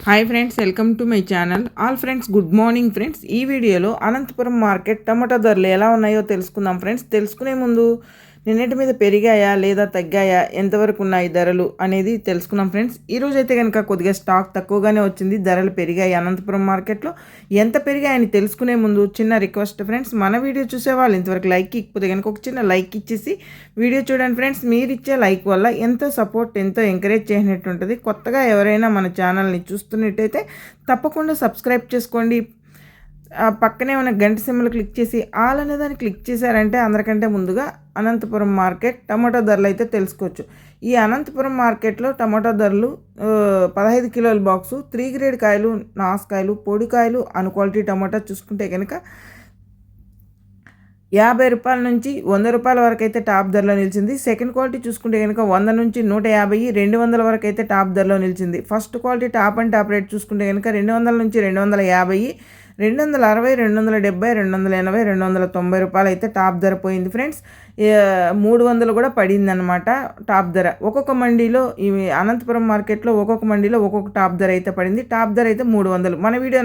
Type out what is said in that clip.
Hi friends welcome to my channel all friends good morning friends ఈ వీడియోలో Anantapuram market టమాటా ధరలు ఎలా ఉన్నాయో తెలుసుకుందాం ఫ్రెండ్స్ తెలుసుకునే ముందు నిన్నటి మీద పెరిగాయా లేదా తగ్గాయా? ఎంతవరకు ఉన్నాయి ధరలు? అనేది తెలుసుకున్నాం ఫ్రెండ్స్. ఈరోజు అయితే కనుక కొద్దిగా స్టాక్ తక్కువగానే వచ్చింది. ధరలు పెరిగాయి అనంతపురం మార్కెట్లో. ఎంత పెరిగాయని తెలుసుకునే ముందు చిన్న రిక్వెస్ట్ ఫ్రెండ్స్. మన వీడియో చూసే వాళ్ళు ఇంతవరకు లైక్ ఇకపోతే కనుక ఒక చిన్న లైక్ ఇచ్చేసి వీడియో చూడండి ఫ్రెండ్స్. మీరు ఇచ్చే లైక్ వల్ల ఎంతో సపోర్ట్ ఎంతో ఎంకరేజ్ చేసినట్టు ఉంటుంది కొత్తగా ఎవరైనా మన ఛానల్ని చూస్తున్నట్టయితే తప్పకుండా సబ్స్క్రైబ్ చేసుకోండి. పక్కనే ఉన్న గంట సిమ్మలు క్లిక్ చేసి ఆల్ అనే దాన్ని క్లిక్ చేశారంటే అందరికంటే ముందుగా అనంతపురం మార్కెట్ టమాటో ధరలు అయితే తెలుసుకోవచ్చు. ఈ అనంతపురం మార్కెట్లో టమాటో ధరలు పదహైదు కిలోల బాక్సు త్రీ గ్రేడ్ కాయలు నాసుకాయలు పొడికాయలు అను క్వాలిటీ టమాటా చూసుకుంటే కనుక యాభై రూపాయల నుంచి వంద రూపాయల వరకు అయితే టాప్ ధరలో నిలిచింది. సెకండ్ క్వాలిటీ చూసుకుంటే కనుక వంద నుంచి నూట యాభై రెండు వందల వరకు అయితే టాప్ ధరలో నిలిచింది. First quality top and top rate చూసుకుంటే కనుక రెండు వందల నుంచి రెండు వందల యాభై రెండు వందల అరవై రెండు వందల డెబ్బై రెండు వందల ఎనభై రెండు వందల తొంభై రూపాయలు అయితే టాప్ ధర పోయింది ఫ్రెండ్స్. మూడు వందలు కూడా పడింది అనమాట టాప్ ధర. ఒక్కొక్క మండీలో ఈ అనంతపురం మార్కెట్లో ఒక్కొక్క మండీలో ఒక్కొక్క టాప్ ధర అయితే పడింది. టాప్ ధర అయితే మూడు వందలు మన వీడియో